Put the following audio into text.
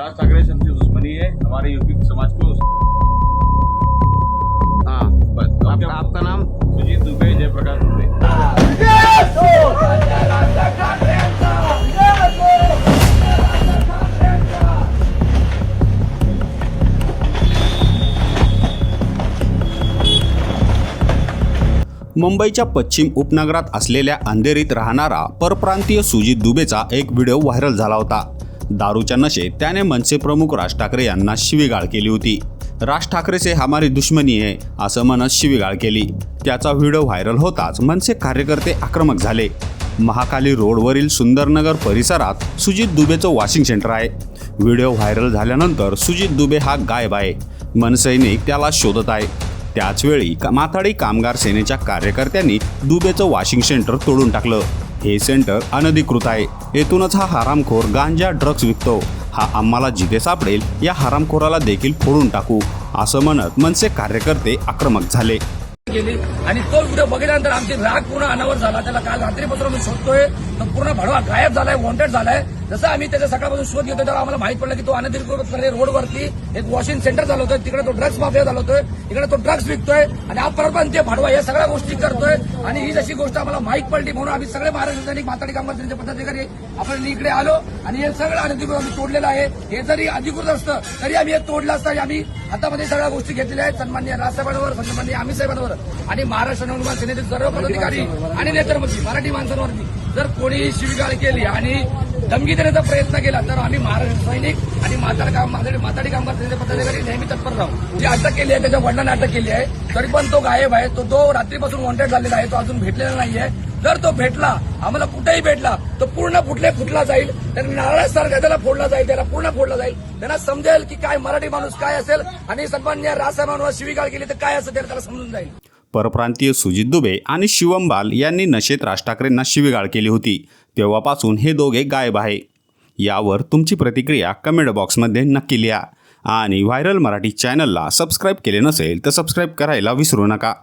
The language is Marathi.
राज ठाकरे से हमसे दुश्मनी है हमारे यूपी समाज को हाँ। बस आप, आपका नाम? सुजीत दुबे जयप्रकाश दुबे। मुंबईच्या पश्चिम उपनगरात असलेल्या अंधेरीत राहणारा परप्रांतीय सुजित दुबेचा एक व्हिडिओ व्हायरल झाला होता. दारूच्या नशेत त्याने मनसे प्रमुख राज ठाकरे यांना शिवीगाळ केली होती. राज ठाकरेचे हमारी दुश्मनी आहे असं म्हणत शिवीगाळ केली. त्याचा व्हिडिओ व्हायरल होताच मनसे कार्यकर्ते आक्रमक झाले. महाकाली रोडवरील सुंदरनगर परिसरात सुजित दुबेचं वॉशिंग सेंटर आहे. व्हिडिओ व्हायरल झाल्यानंतर सुजित दुबे हा गायब आहे. मनसैनिक त्याला शोधत आहे. त्याचवेळी का- माथाडी कामगार सेनेच्या कार्यकर्त्यांनी दुबेचं वॉशिंग सेंटर तोडून टाकलं. हे सेंटर अनधिकृत आहे. येथूनच हा हरामखोर गांजा ड्रग्ज विकतो. हा आम्हाला जिथे सापडेल या हरामखोराला देखील फोडून टाकू असं म्हणत मनसे कार्यकर्ते आक्रमक झाले. गेली आणि तो व्हिडिओ बघितल्यानंतर आमची राग पूर्ण अनावर झाला. त्याला काल रात्रीपासून आम्ही शोधतोय. तो पूर्ण भडवा गायब झालाय वॉन्टेड झालाय. जसं आम्ही त्याच्या सकाळपासून शोध घेतो तेव्हा आम्हाला माहीत पडलं की तो अनधिकृतपणे रोडवरती एक वॉशिंग सेंटर झालं होतं. तिकडे तो ड्रग्स माफिया झाला होतोय इकडे तो ड्रग्स विकतोय आणि हा परत ते भडवा या सगळ्या गोष्टी करतोय. आणि ही जशी गोष्ट आम्हाला माहीत पडली म्हणून आम्ही सगळे महाराष्ट्र सैनिक माताडी कामगार पदाधिकारी आपण इकडे आलो आणि हे सगळं अनधिकृत आम्ही तोडलेलं आहे. हे जरी अधिकृत असतं तरी आम्ही हे तोडलं असतं आम्ही हातामध्ये सगळ्या गोष्टी घेतलेल्या आहेत. सन्मान्य राजसाहेबांवर सन्मान्य आम्ही साहेबांवर आणि महाराष्ट्र नवनिर्माण सेनेतील सर्व पदाधिकारी आणि नेतृत्वाची मराठी माणसांवरती. जर कोणी शिवीगाळ केली आणि धमकी देण्याचा प्रयत्न केला तर आम्ही महाराष्ट्र सैनिक आणि माताडी काम माताडी कामगार सेनेचे पदाधिकारी नेहमी तत्पर राहू. जी अटक केली आहे त्याच्या वडिलांना अटक केली आहे तरी पण तो गायब आहे तो तो रात्रीपासून वॉन्टेड झालेला आहे तो अजून भेटलेला नाहीये. जर तो भेटला आम्हाला कुठेही भेटला तो पूर्ण फुटले फुटला जाईल त्यांना नारळासारखा त्याला फोडला जाईल त्याला पूर्ण फोडला जाईल. त्यांना समजेल की काय मराठी माणूस काय असेल आणि सन्मान्य राजसाहेबांवर शिवीगाळ केली तर काय असेल त्याला समजून जाईल. परप्रांतीय सुजित दुबे आणि शिवम बाल यांनी नशेत राज ठाकरेंना शिवीगाळ केली होती. तेव्हापासून हे दोघे गायब आहे. यावर तुमची प्रतिक्रिया कमेंट बॉक्समध्ये नक्की लिहा. आणि व्हायरल मराठी चॅनलला सबस्क्राईब केले नसेल तर सबस्क्राईब करायला विसरू नका.